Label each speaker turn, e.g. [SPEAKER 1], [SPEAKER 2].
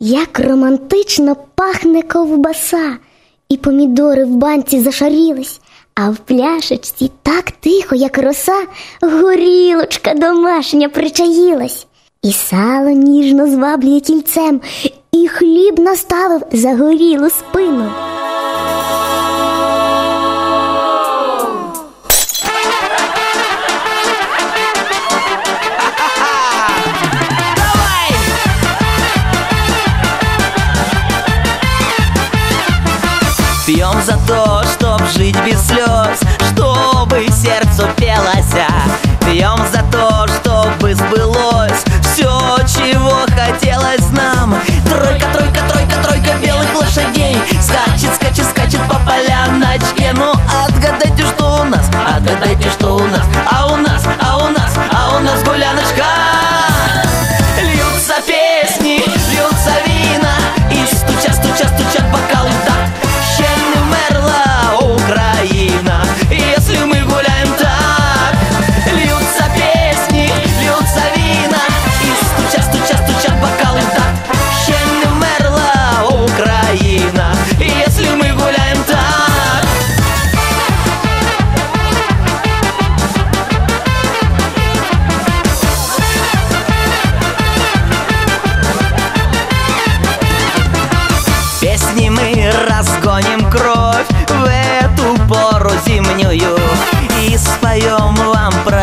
[SPEAKER 1] Як романтично пахне ковбаса, і помідори в банці зашарілись, а в пляшечці так тихо, як роса, горілочка домашня причаїлась. І сало ніжно зваблює кільцем, і хліб наставив загорілу спину.
[SPEAKER 2] за то, чтоб жить без слез Чтобы сердцу пелося. Пьем за Разгоним кровь в эту пору зимнюю И споем вам про